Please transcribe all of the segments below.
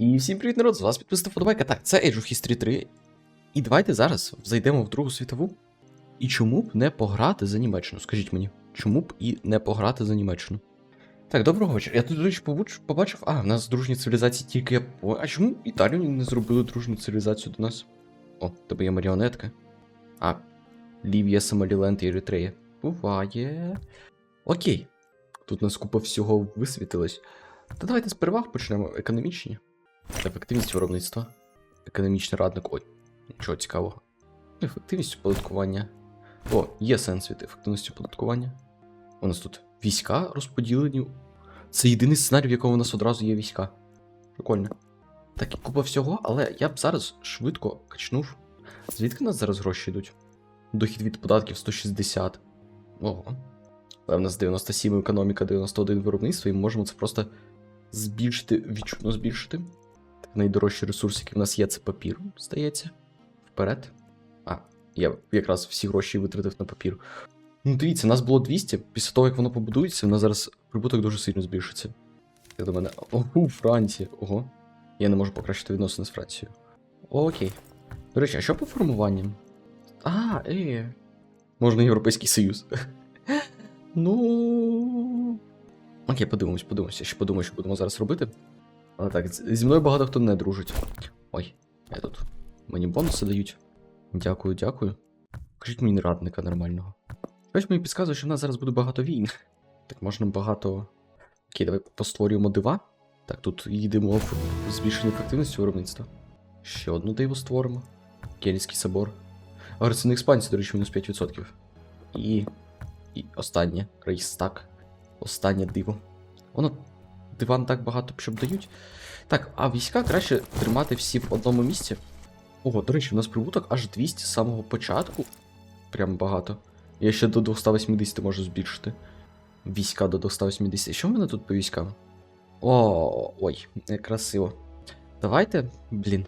І всім привіт, народ! З вас підписана Фодобайка. Так, це Age of History 3. І давайте зараз зайдемо в Другу світову. І чому б не пограти за Німеччину? Скажіть мені, чому б і не пограти за Німеччину? Так, доброго вечора. Я тут, до речі, побачив, а, в нас дружні цивілізації тільки Японія. А чому Італію не зробили дружну цивілізацію до нас? О, тебе є маріонетка. А, Лівія, Сомаліленд і Еритрея. Буває. Окей. Тут нас купа всього висвітилось. Та давайте з переваг почнемо. Економічні. Ефективність виробництва. Економічний радник. Ой, нічого цікавого. Ефективність оподаткування. О, є сенс від ефективності оподаткування. У нас тут війська розподілені. Це єдиний сценарій, в якому у нас одразу є війська. Прикольно. Так і купа всього, але я б зараз швидко качнув. Звідки у нас зараз гроші йдуть? Дохід від податків 160. Ого. Але в нас 97 економіка, 91 виробництво, і ми можемо це просто збільшити, відчутно збільшити. Так, найдорожчі ресурси, які в нас є, це папір, здається. Вперед. А, я якраз всі гроші витратив на папір. Ну, дивіться, нас було 200. Після того, як воно побудується, в нас зараз прибуток дуже сильно збільшиться. Я до мене. Ого, Франція. Ого. Я не можу покращити відносини з Францією. Окей. До речі, а що по формуванням? А, е. Можна Європейський Союз. ну. Окей, подивимось, подивимось. Я ще подумаю, що будемо зараз робити. Але так, зі мною багато хто не дружить. Ой, я тут. Мені бонуси дають. Дякую, дякую. Кажіть мені радника нормального. Ось мені підказує, що в нас зараз буде багато війн. Так можна багато. Окей, давай постворюємо дива. Так, тут їдемо в збільшення ефективності виробництва. Ще одну диво створимо. Кельський собор. Агресивна експансія, до речі, мінус 5%. І. І останнє. Рейстак. Останнє диво. Воно диван так багато щоб дають. Так, а війська краще тримати всі в одному місці. Ого, до речі, у нас прибуток аж 200 з самого початку. Прям багато. Я ще до 280 можу збільшити. Війська до 280. Що в мене тут по військам? О, ой, красиво. Давайте, блін.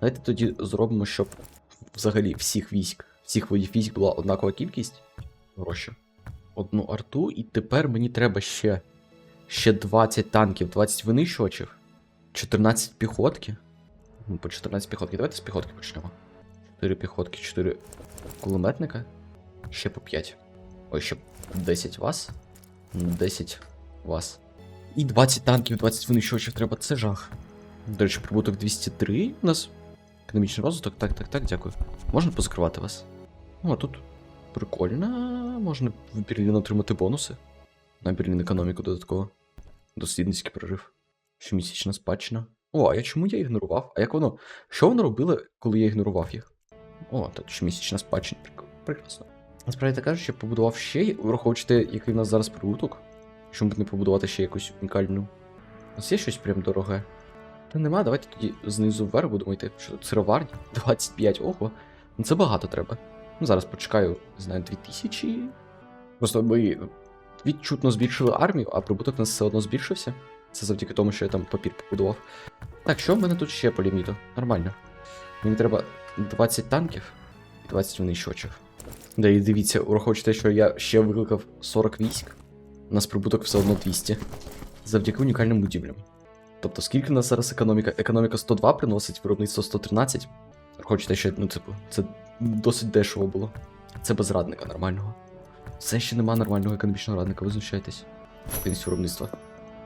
Давайте тоді зробимо, щоб взагалі всіх військ, всіх видів військ була однакова кількість. Гроші. Одну арту, і тепер мені треба ще. Ще 20 танків, 20 винищувачів, 14 піхотки. Ну, по 14 піхотки. Давайте з піхотки почнемо. 4 піхотки, 4 кулеметника. Ще по 5. Ой, ще 10 вас. 10 вас. І 20 танків, 20 винищувачів треба, це жах. До речі, прибуток 203 у нас. Економічний розвиток. Так, так, так, дякую. Можна позакривати вас? О, тут прикольно. Можна в Берлін отримати бонуси. На Берлін економіку додатково. Дослідницький прорив. Щомісячна спадщина. О, а я чому я ігнорував? А як воно? Що воно робило, коли я ігнорував їх? О, тут щомісячна спадщина. Прекрасно. Насправді так кажучи, я побудував ще, враховуючи який в нас зараз прибуток. Чому б не побудувати ще якусь унікальну? У нас є щось прям дороге? Та нема, давайте тоді знизу вверх будемо йти. Що тут сироварні? 25, ого. Ну це багато треба. Ну зараз почекаю, не знаю, 2000. Просто ми відчутно збільшили армію, а прибуток нас все одно збільшився. Це завдяки тому, що я там папір побудував. Так, що в мене тут ще по ліміту? Нормально. Мені треба 20 танків і 20 винищувачів. Да і дивіться, враховуючи те, що я ще викликав 40 військ, у нас прибуток все одно 200. Завдяки унікальним будівлям. Тобто, скільки у нас зараз економіка? Економіка 102 приносить, виробництво 113. Враховуючи те, що ну, типу, це досить дешево було. Це без радника нормального. Все ще нема нормального економічного радника, ви знущаєтесь. Активність виробництва.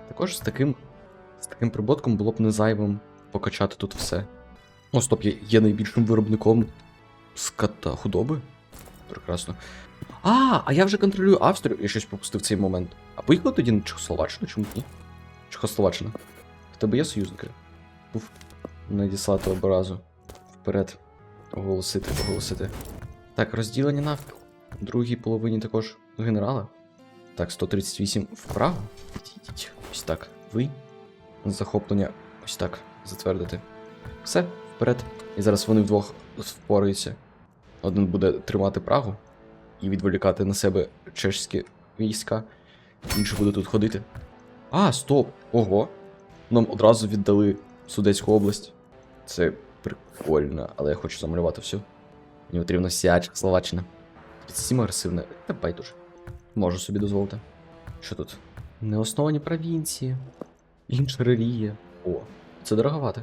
Також з таким, з таким прибутком було б не зайвим покачати тут все. О, стоп, я є найбільшим виробником скота худоби. Прекрасно. А, а я вже контролюю Австрію, я щось пропустив цей момент. А поїхали тоді на Чехословаччину, чому ні? Чехословаччина. В тебе є союзники? Пуф. Надіслати образу. Вперед. Оголосити, оголосити. Так, розділення навпіл. Другій половині також генерала. Так, 138 вправо. Відійдіть. Ось так. Ви. Захоплення. Ось так. Затвердити. Все, вперед. І зараз вони вдвох впораються. Один буде тримати Прагу і відволікати на себе чешські війська. Інший буде тут ходити. А, стоп! Ого! Нам одразу віддали Судецьку область. Це прикольно, але я хочу замалювати всю. Мені потрібно вся Чехословаччина. 37 агресивне. Та байдуже. Можу собі дозволити. Що тут? Неосновані провінції. Інша релігія. О, це дороговато.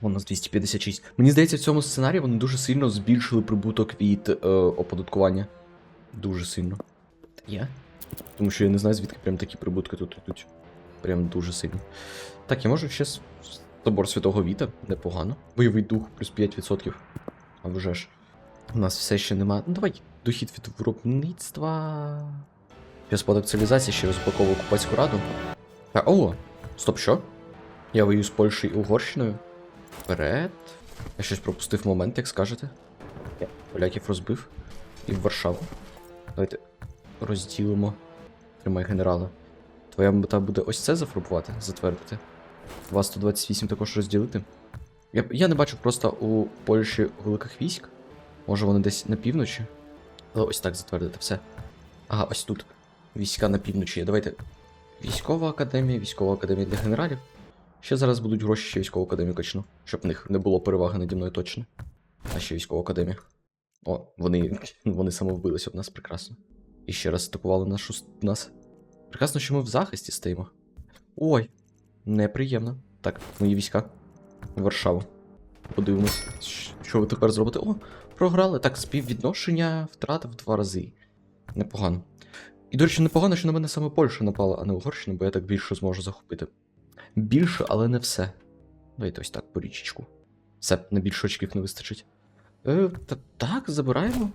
Вон у нас 256. Мені здається, в цьому сценарії вони дуже сильно збільшили прибуток від е, оподаткування. Дуже сильно. Я? Тому що я не знаю, звідки прям такі прибутки тут йдуть. Прям дуже сильно. Так, я можу ще собор Святого Віта, непогано. Бойовий дух плюс 5%. А вже ж. У нас все ще нема. Ну давай, дохід від виробництва. Я спадок цивілізації ще розблоковую Купецьку раду. А, о! Стоп, що? Я воюю з Польщею і Угорщиною. Вперед. Я щось пропустив момент, як скажете. Я поляків розбив. І в Варшаву. Давайте розділимо. Тримай генерала. Твоя мета буде ось це зафарбувати, затвердити. 228 також розділити. Я, я не бачу просто у Польщі великих військ. Може вони десь на півночі. Ось так затвердити все. Ага, ось тут. Війська на півночі. Давайте. Військова академія, військова академія для генералів. Ще зараз будуть гроші ще військову академію качну, щоб в них не було переваги наді мною точно. А ще військова академія. О, вони, вони самовбилися в нас прекрасно. І ще раз атакували нашу нас. Прекрасно, що ми в захисті стоїмо. Ой, неприємно. Так, мої війська. Варшаву. Подивимось, що ви тепер зробите. О, програли. Так, співвідношення втрат в два рази. Непогано. І, до речі, непогано, що на мене саме Польща напала, а не Угорщина, бо я так більше зможу захопити. Більше, але не все. Давайте ось так по річечку. Все, на більше очків не вистачить. Е, та так, забираємо.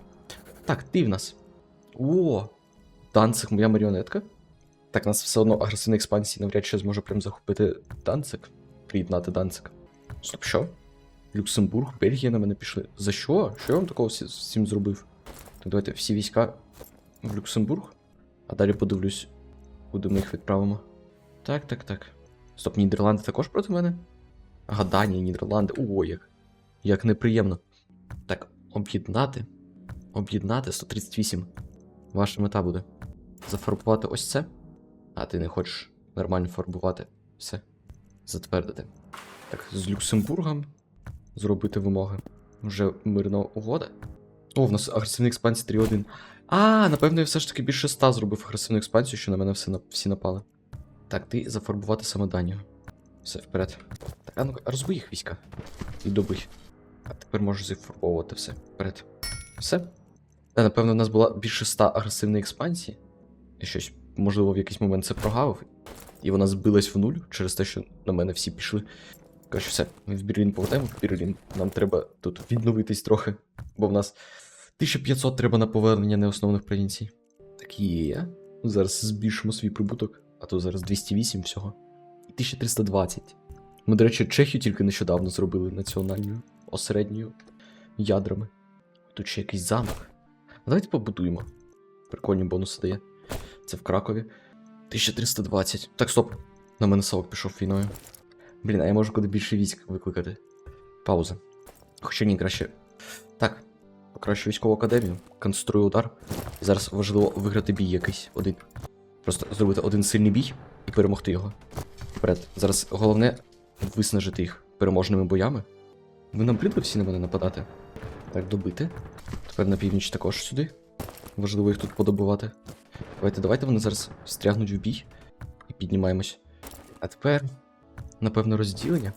Так, ти в нас. О! Данцик, моя маріонетка. Так, нас все одно агресивна експансія навряд чи зможе прям захопити Данцик. Приєднати Данцик. Стоп, що? Люксембург, Бельгія на мене пішли. За що? Що я вам такого всі- всім зробив? Так, давайте всі війська в Люксембург. А далі подивлюсь, куди ми їх відправимо. Так, так, так. Стоп, Нідерланди також проти мене? Ага, Данія, Нідерланди. Ой, як. Як неприємно. Так, об'єднати. Об'єднати 138. Ваша мета буде. Зафарбувати ось це. А ти не хочеш нормально фарбувати. Все. Затвердити. Так, з Люксембургом зробити вимоги. Вже мирна угода. О, в нас агресивна експансія 3.1. А, напевно, я все ж таки більше 100 зробив агресивну експансію, що на мене все всі напали. Так, ти зафарбувати саме Данію. Все, вперед. Так, а ну розбий їх війська. І добий. А тепер можеш зафарбовувати все. Вперед. Все. Та, напевно, у нас була більше 100 агресивної експансії. Я щось, можливо, в якийсь момент це прогавив. І вона збилась в нуль через те, що на мене всі пішли. Коротше, все, ми в Берлін повертаємо в Берлін. Нам треба тут відновитись трохи, бо в нас 1500 треба на повернення неосновних провінцій. Так є. Зараз збільшимо свій прибуток, а то зараз 208 всього. І 1320. Ми, до речі, Чехію тільки нещодавно зробили національною, осередньою ядрами. Тут ще якийсь замок. Давайте побудуємо. Прикольні бонуси дає. Це в Кракові. 1320. Так, стоп. На мене совок пішов війною. Блін, а я можу куди більше військ викликати. Пауза. Хоча ні, краще. Так, покращу військову академію, конструю удар. Зараз важливо виграти бій якийсь один. Просто зробити один сильний бій і перемогти його. Вперед. Зараз головне виснажити їх переможними боями. Ви нам набридли всі на мене нападати? Так, добити. Тепер на північ також сюди. Важливо їх тут подобувати. Давайте, давайте вони зараз встрягнуть в бій і піднімаємось. А тепер, напевно, розділення.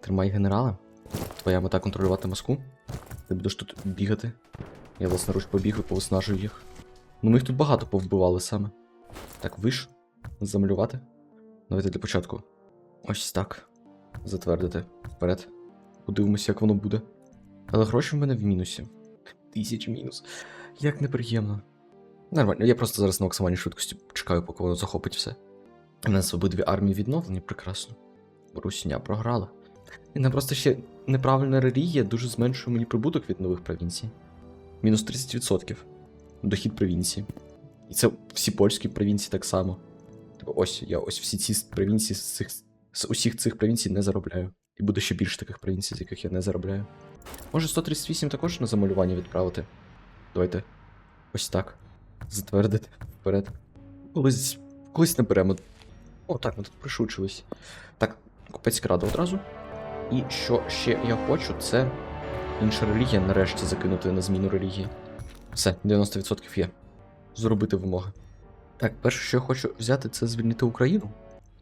Тримай генерала. Твоя мета контролювати Москву. Ти будеш тут бігати. Я власноруч побігаю, повиснажую їх. Ну ми їх тут багато повбивали саме. Так, виш. Замалювати. Давайте для початку. Ось так. Затвердити. Вперед. Подивимося, як воно буде. Але гроші в мене в мінусі. Тисяч мінус. Як неприємно. Нормально, я просто зараз на максимальній швидкості чекаю, поки воно захопить все. У нас обидві армії відновлені, прекрасно. Русня програла. І нам просто ще неправильна релігія дуже зменшує мені прибуток від нових провінцій. Мінус 30%. Дохід провінції. І це всі польські провінції так само. Типу, ось я ось всі ці провінції з цих з усіх цих провінцій не заробляю. І буде ще більше таких провінцій, з яких я не заробляю. Може 138 також на замалювання відправити? Давайте. Ось так. Затвердити вперед. Колись. Колись наберемо. О, так, ми тут пришучились. Так, купецька рада одразу. І що ще я хочу, це інша релігія нарешті закинути на зміну релігії. Все, 90% є. Зробити вимоги. Так, перше, що я хочу взяти, це звільнити Україну.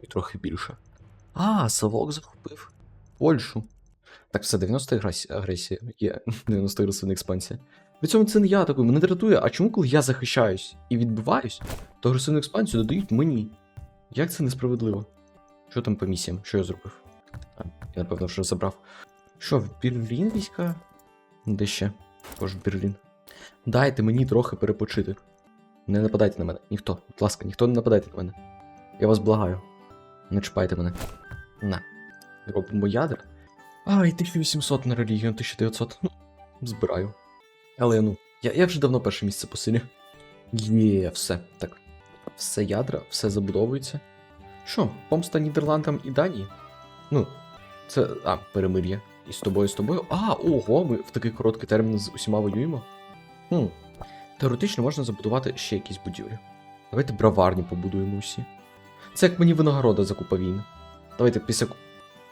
І трохи більше. А, Савок захопив. Польщу. Так, все, 90 агресія, агресія є 90 агресивна експансія. При цьому це не я такий, мене дратує, а чому, коли я захищаюсь і відбиваюсь, то агресивну експансію додають мені. Як це несправедливо? Що там по місіям? Що я зробив? А, я напевно вже забрав. Що, в Берлін війська? Де ще? Тож в Берлін. Дайте мені трохи перепочити. Не нападайте на мене. Ніхто. Будь ласка, ніхто не нападайте на мене. Я вас благаю. Не чіпайте мене. На. Робимо ядер. Ай, 1800 на релігію, 1900. Ну, збираю. Але ну, я, я вже давно перше місце посилю. Є, все. Так. Все ядра, все забудовується. Що, помста Нідерландам і Данії? Ну, це. А, перемир'я. І з тобою, з тобою. А, ого, ми в такий короткий термін з усіма воюємо. Хм. Теоретично можна забудувати ще якісь будівлі. Давайте браварні побудуємо усі. Це як мені винагорода за купа війн. Давайте після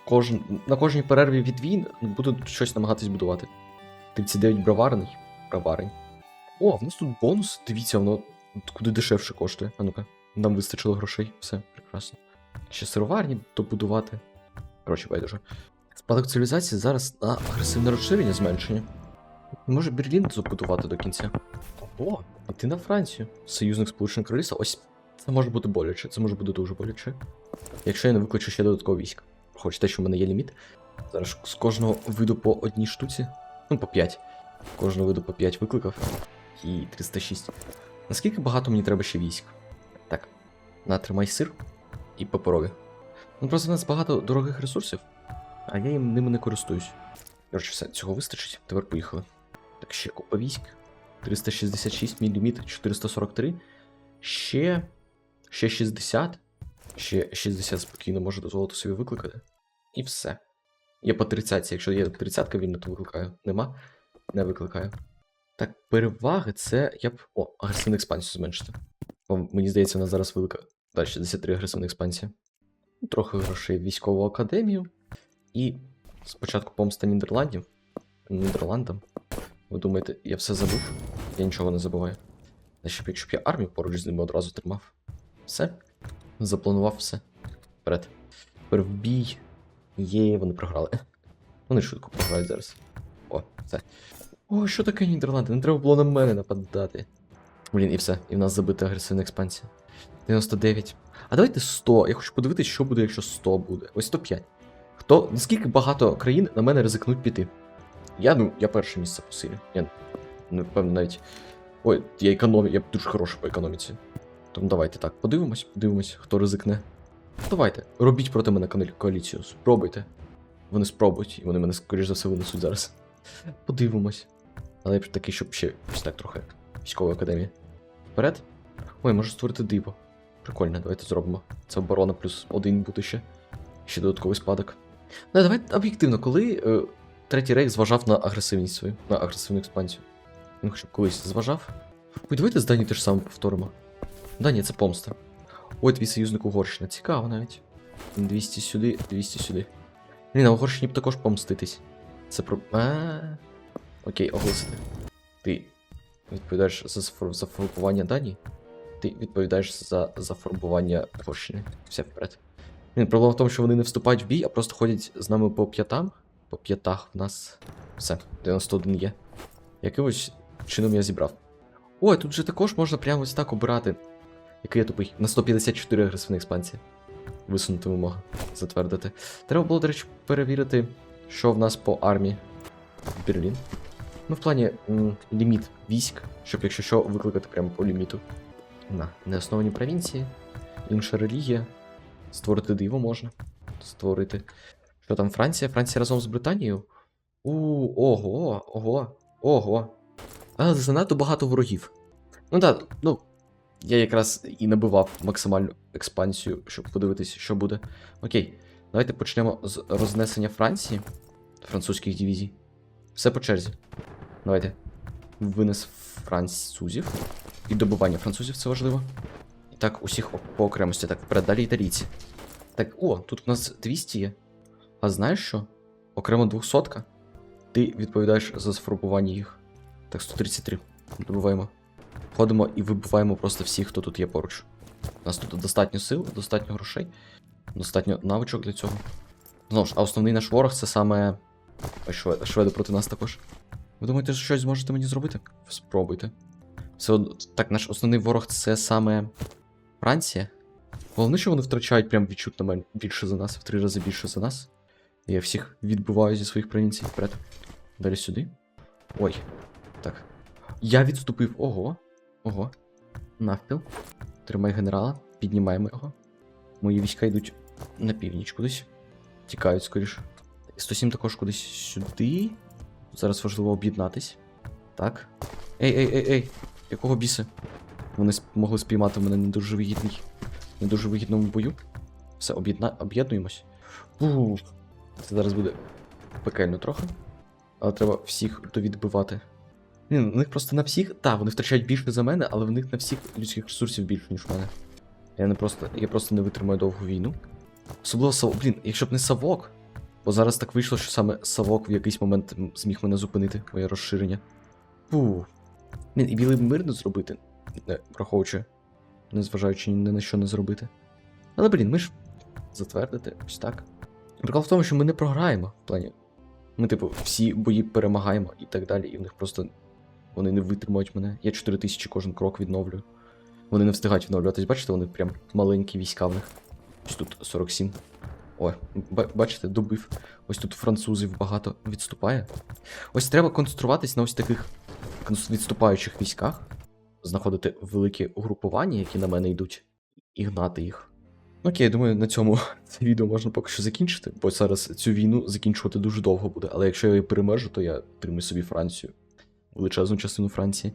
кожн... на кожній перерві від війн буду щось намагатись будувати. 39 браварний. Браварень. О, в нас тут бонус. Дивіться, воно куди дешевше коштує. А ну-ка, нам вистачило грошей. Все, прекрасно. Ще сироварні добудувати. Коротше, байдуже. Спадок цивілізації зараз на агресивне розширення зменшення. Може Берлін забудувати до кінця. О, іти на Францію. Союзник Сполучених Королівства. Ось це може бути боляче, це може бути дуже боляче. Якщо я не викличу ще додатково військ. Хоч те, що в мене є ліміт. Зараз з кожного виду по одній штуці. Ну, по 5. Кожного виду по 5 викликав. І 306. Наскільки багато мені треба ще військ? Так. Натримай сир і паперові. Ну просто в нас багато дорогих ресурсів, а я їм ними не користуюсь. Коротше, все, цього вистачить. Тепер поїхали. Так, ще купа військ. 366 мм, 443. Ще. Ще 60. Ще 60 спокійно можу дозволити собі викликати. І все. Є по 30, якщо є 30 вільно, то викликаю. Нема, не викликаю. Так, переваги це я б. О, агресивну експансію зменшити. О, мені здається, нас зараз велика. Так, 63 агресивна експансія. Трохи грошей в військову академію. І спочатку помста Нідерландів. Нідерландам. Ви думаєте, я все забув? Я нічого не забуваю. А щоб якщо б я армію поруч з ними одразу тримав. Все. Запланував все. Вперед. Тепер в. Є, вони програли. Вони швидко програють зараз. О, все. О, що таке Нідерланди? Не треба було на мене нападати. Блін, і все. І в нас забита агресивна експансія. 99. А давайте 100. Я хочу подивитися, що буде, якщо 100 буде. Ось 105. Хто, наскільки багато країн на мене ризикнуть піти? Я, ну, я перше місце посилю. Я не впевнений навіть. Ой, я економі, я дуже хороший по економіці. Тому давайте так, подивимось, подивимось, хто ризикне. Давайте, робіть проти мене коалі- коаліцію. Спробуйте. Вони спробують, і вони мене, скоріш за все, винесуть зараз. Подивимось. Але я б такий, щоб ще ось так трохи. Військова академія. Вперед. Ой, можу створити диво. Прикольно, давайте зробимо. Це оборона плюс один буде ще. Ще додатковий спадок. Ну, давайте об'єктивно, коли е, третій рейх зважав на агресивність свою, на агресивну експансію. Він хоча б колись зважав. Ой, давайте з Дані теж саме повторимо. Данія це помста. Ой, твій союзник Угорщина. Цікаво навіть. 200 сюди, 200 сюди. Ні, на Угорщині б також помститись. Це про. А. Окей, оголосити. Ти відповідаєш за, зафор- за формування Данії? Ти відповідаєш за зафарбування Угорщини. Все вперед. Блін, проблема в тому, що вони не вступають в бій, а просто ходять з нами по п'ятам. По п'ятах в нас. Все, 91 є. Якимось чином я зібрав. Ой, тут же також можна прямо ось так обирати. Який я тупий. На 154 агресивна експансія. Висунути вимога. Затвердити. Треба було, до речі, перевірити, що в нас по армії. Берлін. Ну, в плані м, ліміт військ, щоб якщо що, викликати прямо по ліміту. На, неосновані провінції, інша релігія. Створити диво можна. Створити. Що там, Франція? Франція разом з Британією? У, ого, ого, ого. Але занадто багато ворогів. Ну так, ну. Я якраз і набивав максимальну експансію, щоб подивитися, що буде. Окей, давайте почнемо з рознесення Франції, французьких дивізій. Все по черзі. Давайте. Винес французів. І добування французів це важливо. І так, усіх по окремості. Так, вперед, далі італійці. Так, о, тут у нас 200 є. А знаєш що? Окремо 200 Ти відповідаєш за сформування їх. Так, 133. Добуваємо. Ходимо і вибиваємо просто всіх, хто тут є поруч. У нас тут достатньо сил, достатньо грошей, достатньо навичок для цього. Знову ж, а основний наш ворог це саме. Шведи проти нас також. Ви думаєте, що щось зможете мені зробити? Спробуйте. Все. Так, наш основний ворог це саме Франція. Головне, що вони втрачають прям відчутно більше за нас, в три рази більше за нас. Я всіх відбиваю зі своїх провінцій вперед. Далі сюди. Ой. Так. Я відступив. Ого. Ого. Навпіл. Тримай генерала. Піднімаємо його. Мої війська йдуть на північ кудись. Тікають скоріше. 107 також кудись сюди. Зараз важливо об'єднатись. Так. Ей, ей, ей, ей. Якого біса? Вони могли спіймати мене не дуже вигідний. Не дуже вигідному бою. Все, об'єднуємось. Це зараз буде пекельно трохи. Але треба всіх довідбивати. Ні, у них просто на всіх. Так, вони втрачають більше за мене, але в них на всіх людських ресурсів більше, ніж в мене. Я не просто. Я просто не витримаю довгу війну. Особливо Савок. Блін, якщо б не Савок. Бо зараз так вийшло, що саме Савок в якийсь момент зміг мене зупинити, моє розширення. Фу. Блін, і білий мир не зробити, враховуючи, незважаючи ні на що не зробити. Але, блін, ми ж затвердити, ось так. Прикол в тому, що ми не програємо в плані. Ми, типу, всі бої перемагаємо і так далі, і в них просто вони не витримують мене. Я 4 тисячі кожен крок відновлюю. Вони не встигають відновлюватись, бачите, вони прям маленькі війська в них. Ось тут 47. Ой, ба- бачите, добив. Ось тут французів багато відступає. Ось треба концентруватись на ось таких відступаючих військах, знаходити великі угрупування, які на мене йдуть, і гнати їх. Окей, я думаю, на цьому це відео можна поки що закінчити, бо зараз цю війну закінчувати дуже довго буде. Але якщо я її переможу, то я тримаю собі Францію. Величезну частину Франції.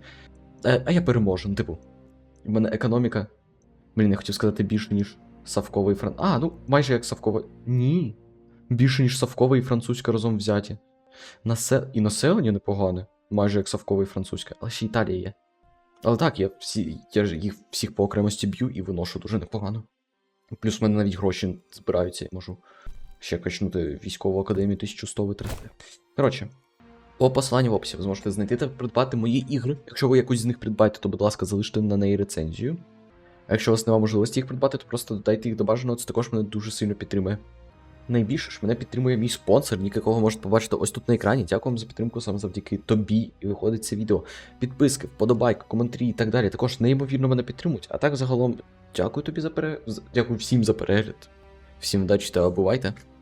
Е, а я переможу, ну, типу. В мене економіка. Блін, я хотів сказати більше, ніж Савкова і Фран. А, ну майже як Савкова. Ні. Більше, ніж Савкова і французька разом взяті. Насе... І населення непогане, майже як Савкова і французька, але ще Італія є. Але так, я всі, я ж їх всіх по окремості б'ю і виношу дуже непогано. Плюс в мене навіть гроші збираються, я можу ще качнути військову академію 1100 витратити. Коротше, по посиланню в описі ви зможете знайти та придбати мої ігри. Якщо ви якусь з них придбаєте, то, будь ласка, залиште на неї рецензію. А якщо у вас немає можливості їх придбати, то просто додайте їх до бажаного, це також мене дуже сильно підтримує. Найбільше ж мене підтримує мій спонсор, якого можете побачити ось тут на екрані. Дякую вам за підтримку саме завдяки тобі і виходить це відео. Підписки, вподобайки, коментарі і так далі. Також неймовірно мене підтримують. А так загалом, дякую тобі за перегляд. Дякую всім за перегляд. Всім вдачі та бувайте.